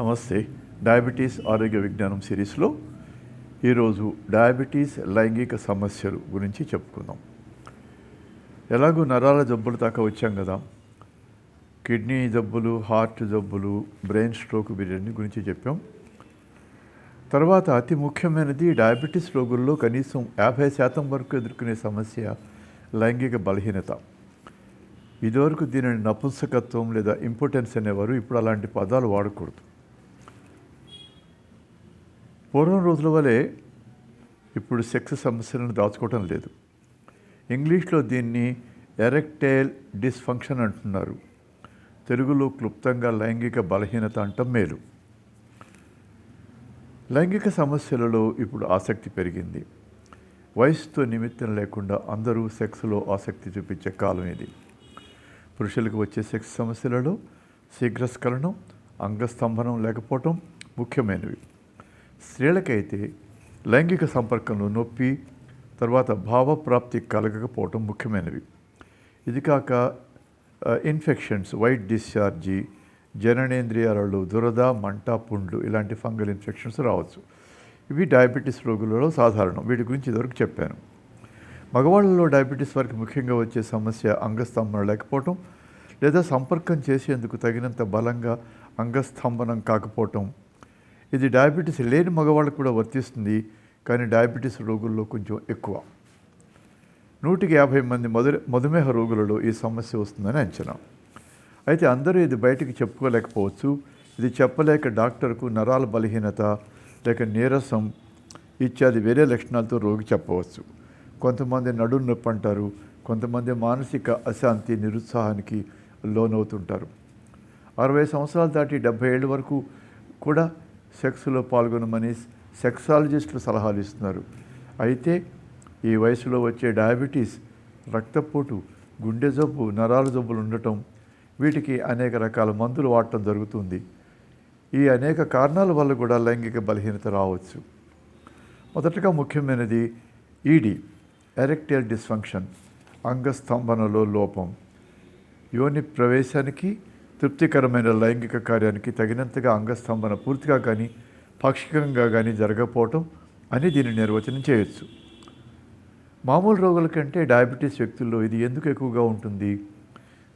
నమస్తే. డయాబెటీస్ ఆరోగ్య విజ్ఞానం సిరీస్లో ఈరోజు డయాబెటీస్ లైంగిక సమస్యలు గురించి చెప్పుకుందాం. ఎలాగో నరాల జబ్బులు దాకా వచ్చాం కదా. కిడ్నీ జబ్బులు హార్ట్ జబ్బులు బ్రెయిన్ స్ట్రోక్ వీటన్ని గురించి చెప్పాం. తర్వాత అతి ముఖ్యమైనది డయాబెటీస్ రోగుల్లో కనీసం యాభై శాతం వరకు ఎదుర్కొనే సమస్య లైంగిక బలహీనత. ఇదివరకు దీనిని నపుంసకత్వం లేదా ఇంపార్టెన్స్ అనేవారు ఇప్పుడు అలాంటి పదాలు వాడకూడదు. పూర్వం రోజుల వలె ఇప్పుడు సెక్స్ సమస్యలను దాచుకోవటం లేదు. ఇంగ్లీష్లో దీన్ని ఎరెక్టైల్ డిస్ఫంక్షన్ అంటున్నారు. తెలుగులో క్లుప్తంగా లైంగిక బలహీనత అంటం మేలు. లైంగిక సమస్యలలో ఇప్పుడు ఆసక్తి పెరిగింది. వయసుతో నిమిత్తం లేకుండా అందరూ సెక్స్లో ఆసక్తి చూపించే కాలం ఇది. పురుషులకు వచ్చే సెక్స్ సమస్యలలో శీఘ్రస్ఖలనం అంగస్తంభనం లేకపోవటం ముఖ్యమైనవి. స్త్రీలకైతే లైంగిక సంపర్కంలో నొప్పి తర్వాత భావప్రాప్తి కలగకపోవటం ముఖ్యమైనవి. ఇది కాక ఇన్ఫెక్షన్స్ వైట్ డిశ్చార్జి జననేంద్రియాలలో దురద మంట పుండ్లు ఇలాంటి ఫంగల్ ఇన్ఫెక్షన్స్ రావచ్చు. ఇవి డయాబెటీస్ రోగులలో సాధారణం. వీటి గురించి ఇదివరకు చెప్పాను. మగవాళ్ళలో డయాబెటీస్ వారికి ముఖ్యంగా వచ్చే సమస్య అంగస్తంభన లేకపోవటం లేదా సంపర్కం చేసేందుకు తగినంత బలంగా అంగస్తంభనం కాకపోవటం ఇది డయాబెటీస్ లేని మగవాళ్ళకు కూడా వర్తిస్తుంది కానీ డయాబెటీస్ రోగుల్లో కొంచెం ఎక్కువ. నూటికి యాభై మంది మధు మధుమేహ రోగులలో ఈ సమస్య వస్తుందని అంచనా. అయితే అందరూ ఇది బయటికి చెప్పుకోలేకపోవచ్చు. ఇది చెప్పలేక డాక్టర్కు నరాల బలహీనత లేక నీరసం ఇత్యాది వేరే లక్షణాలతో రోగి చెప్పవచ్చు. కొంతమంది నడుము నొప్పి అంటారు కొంతమంది మానసిక అశాంతి నిరుత్సాహానికి లోనవుతుంటారు. అరవై సంవత్సరాలు దాటి డెబ్బై ఏళ్ళ వరకు కూడా సెక్స్లో పాల్గొనమని సెక్సాలజిస్టులు సలహాలు ఇస్తున్నారు. అయితే ఈ వయసులో వచ్చే డయాబెటీస్ రక్తపోటు గుండె జబ్బు నరాల జబ్బులు ఉండటం వీటికి అనేక రకాల మందులు వాడటం జరుగుతుంది. ఈ అనేక కారణాల వల్ల కూడా లైంగిక బలహీనత రావచ్చు. మొదటగా ముఖ్యమైనది ఈడి ఎరెక్టైల్ డిస్ఫంక్షన్ అంగస్తంభనలో లోపం యోని ప్రవేశానికి తృప్తికరమైన లైంగిక కార్యానికి తగినంతగా అంగస్తంభన పూర్తిగా కానీ పాక్షికంగా కానీ జరగకపోవటం అని దీన్ని నిర్వచనం చేయొచ్చు. మామూలు రోగుల కంటే డయాబెటీస్ వ్యక్తుల్లో ఇది ఎందుకు ఎక్కువగా ఉంటుంది?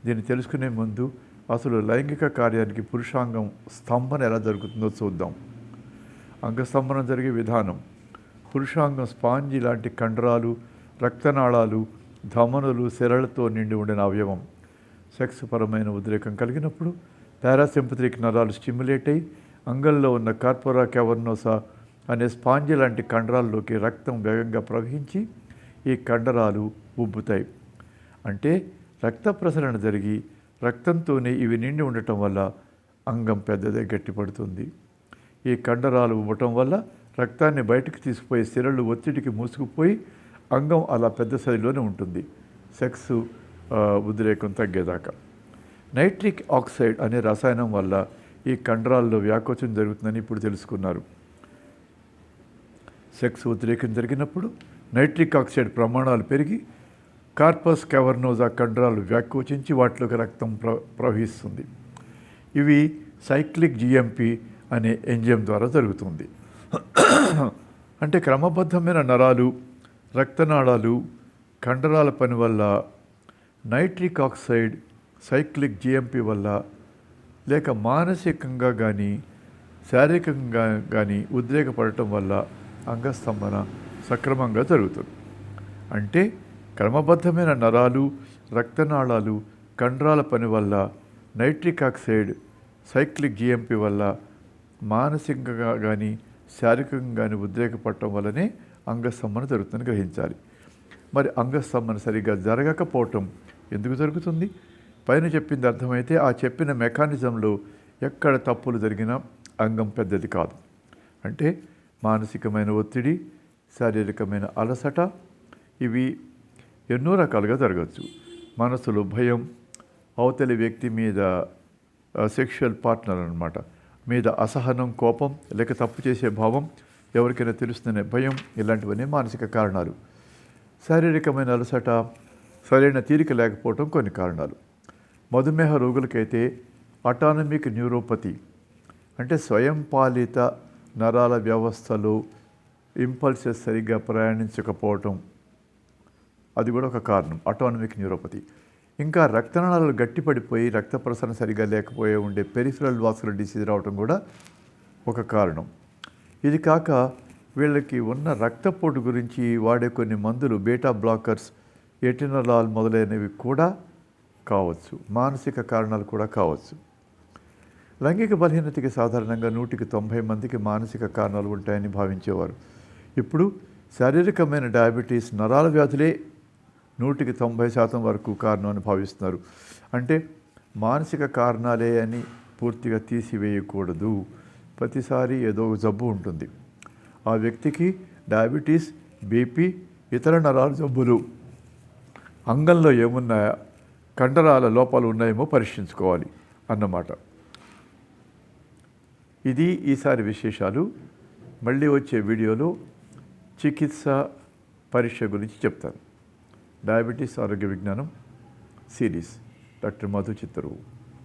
దీన్ని తెలుసుకునే ముందు అసలు లైంగిక కార్యానికి పురుషాంగం స్తంభన ఎలా జరుగుతుందో చూద్దాం. అంగస్తంభనం జరిగే విధానం. పురుషాంగం స్పాంజి లాంటి కండరాలు రక్తనాళాలు ధమనులు సెరలతో నిండి ఉండిన అవయవం. సెక్స్ పరమైన ఉద్రేకం కలిగినప్పుడు పారాసింపతిక్ నరాలు స్టిమ్యులేట్ అయి అంగంలో ఉన్న కార్పొరా క్యావర్నోసా అనే స్పాంజి లాంటి కండరాల్లోకి రక్తం వేగంగా ప్రవహించి ఈ కండరాలు ఉబ్బుతాయి. అంటే రక్త ప్రసరణ జరిగి రక్తంతోనే ఇవి నిండి ఉండటం వల్ల అంగం పెద్దదే గట్టిపడుతుంది. ఈ కండరాలు ఉబ్బటం వల్ల రక్తాన్ని బయటకు తీసుకుపోయే సిరలు ఒత్తిడికి మూసుకుపోయి అంగం అలా పెద్ద స్థాయిలోనే ఉంటుంది. సెక్స్ ఉద్రేకం తగ్గేదాకా. నైట్రిక్ ఆక్సైడ్ అనే రసాయనం వల్ల ఈ కండరాల్లో వ్యాకోచం జరుగుతుందని ఇప్పుడు తెలుసుకున్నారు. సెక్స్ ఉద్రేకం జరిగినప్పుడు నైట్రిక్ ఆక్సైడ్ ప్రమాణాలు పెరిగి కార్పస్ కెవర్నోజా కండరాలు వ్యాకోచించి వాటిలోకి రక్తం ప్ర ప్రవహిస్తుంది. ఇవి సైక్లిక్ జిఎంపి అనే ఎంజిఎం ద్వారా జరుగుతుంది. అంటే క్రమబద్ధమైన నరాలు రక్తనాళాలు కండరాల పని వల్ల నైట్రిక్ ఆక్సైడ్ సైక్లిక్ జిఎంపి వల్ల లేక మానసికంగా కానీ శారీరకంగా కానీ ఉద్రేకపడటం వల్ల అంగస్తంభన సక్రమంగా జరుగుతుంది. అంటే క్రమబద్ధమైన నరాలు రక్తనాళాలు కండరాల పని వల్ల నైట్రిక్ ఆక్సైడ్ సైక్లిక్ జిఎంపి వల్ల మానసికంగా కానీ శారీరకంగా కానీ ఉద్రేకపడటం వల్లనే అంగస్తంభన జరుగుతుందని గ్రహించాలి. మరి అంగస్తంభన సరిగ్గా జరగకపోవటం ఎందుకు జరుగుతుంది? పైన చెప్పింది అర్థమైతే ఆ చెప్పిన మెకానిజంలో ఎక్కడ తప్పులు జరిగినా అంగం పెద్దది కాదు. అంటే మానసికమైన ఒత్తిడి శారీరకమైన అలసట ఇవి ఎన్నో రకాలుగా జరగచ్చు మనసులో భయం అవతలి వ్యక్తి మీద సెక్షువల్ పార్ట్నర్ అన్నమాట. మీద అసహనం కోపం లేక తప్పు చేసే భావం ఎవరికైనా తెలుస్తుందనే భయం ఇలాంటివన్నీ మానసిక కారణాలు. శారీరకమైన అలసట సరైన తీరిక లేకపోవటం కొన్ని కారణాలు. మధుమేహ రోగులకైతే అటానమిక్ న్యూరోపతి అంటే స్వయం పాలిత నరాల వ్యవస్థలు ఇంపల్సెస్ సరిగ్గా ప్రయాణించకపోవటం. అది కూడా ఒక కారణం అటానమిక్ న్యూరోపతి ఇంకా రక్తనాళాలు గట్టిపడిపోయి రక్త ప్రసరణ సరిగా లేకపోయే ఉండే పెరిఫరల్ వాస్కులర్ డిసీజ్ రావడం కూడా ఒక కారణం. ఇది కాక వీళ్ళకి ఉన్న రక్తపోటు గురించి వాడే కొన్ని మందులు బీటా బ్లాకర్స్ ఎటినలాల్ మొదలైనవి కూడా కావచ్చు. మానసిక కారణాలు కూడా కావచ్చు. లైంగిక బలహీనతకి సాధారణంగా నూటికి తొంభై మందికి మానసిక కారణాలు ఉంటాయని భావించేవారు. ఇప్పుడు శారీరకమైన డయాబెటీస్ నరాల వ్యాధులే నూటికి తొంభై శాతం వరకు కారణం అని భావిస్తున్నారు. అంటే మానసిక కారణాలే అని పూర్తిగా తీసివేయకూడదు. ప్రతిసారి ఏదో ఒక జబ్బు ఉంటుంది. ఆ వ్యక్తికి డయాబెటీస్ బీపీ ఇతర నరాల జబ్బులు అంగంలో ఏమున్నాయా కండరాల లోపాలు ఉన్నాయేమో పరీక్షించుకోవాలి అన్నమాట. ఇది ఈసారి విశేషాలు. మళ్ళీ వచ్చే వీడియోలో చికిత్స పరీక్ష గురించి చెప్తాను. డయాబెటీస్ ఆరోగ్య విజ్ఞానం సిరీస్. డాక్టర్ మధు చిత్తరువు